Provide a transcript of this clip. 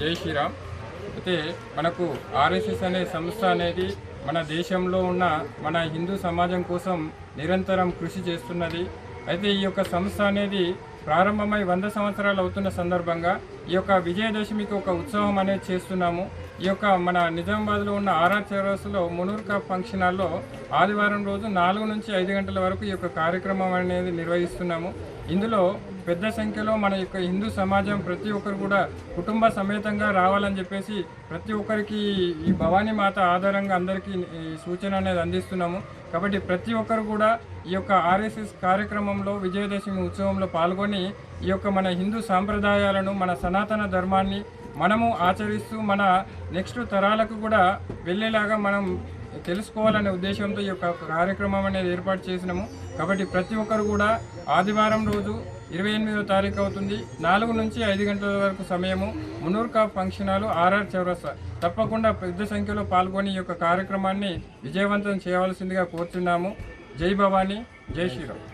జై శ్రీరామ్. అయితే మనకు ఆర్ఎస్ఎస్ అనే సంస్థ అనేది మన దేశంలో ఉన్న మన హిందూ సమాజం కోసం నిరంతరం కృషి చేస్తున్నది. అయితే ఈ యొక్క సంస్థ అనేది ప్రారంభమై వంద సంవత్సరాలు అవుతున్న సందర్భంగా ఈ యొక్క విజయదశమికి ఒక ఉత్సవం అనేది చేస్తున్నాము. ఈ యొక్క మన నిజామాబాద్లో ఉన్న ఆర్ఆర్ చౌరస్లో మునూర్క ఫంక్షన్ హాల్లో ఆదివారం రోజు నాలుగు నుంచి ఐదు గంటల వరకు ఈ యొక్క కార్యక్రమం అనేది నిర్వహిస్తున్నాము. ఇందులో పెద్ద సంఖ్యలో మన యొక్క హిందూ సమాజం ప్రతి ఒక్కరు కూడా కుటుంబ సమేతంగా రావాలని చెప్పేసి ప్రతి ఒక్కరికి ఈ భవానీ మాత ఆధారంగా అందరికీ సూచన అనేది అందిస్తున్నాము. కాబట్టి ప్రతి ఒక్కరు కూడా ఈ యొక్క ఆర్ఎస్ఎస్ కార్యక్రమంలో విజయదశమి ఉత్సవంలో పాల్గొని ఈ యొక్క మన హిందూ సాంప్రదాయాలను మన సనాతన ధర్మాన్ని మనము ఆచరిస్తూ మన నెక్స్ట్ తరాలకు కూడా వెళ్ళేలాగా మనం తెలుసుకోవాలనే ఉద్దేశంతో ఈ యొక్క కార్యక్రమం అనేది ఏర్పాటు చేసినాము. కాబట్టి ప్రతి ఒక్కరు కూడా ఆదివారం రోజు ఇరవై ఎనిమిదో తారీఖు అవుతుంది. నాలుగు నుంచి ఐదు గంటల వరకు సమయము. Munnur Kapu function hall RR చౌరస్తా. తప్పకుండా పెద్ద సంఖ్యలో పాల్గొని ఈ యొక్క కార్యక్రమాన్ని విజయవంతం చేయవలసిందిగా కోరుతున్నాము జై భవానీ జై శ్రీరామ్.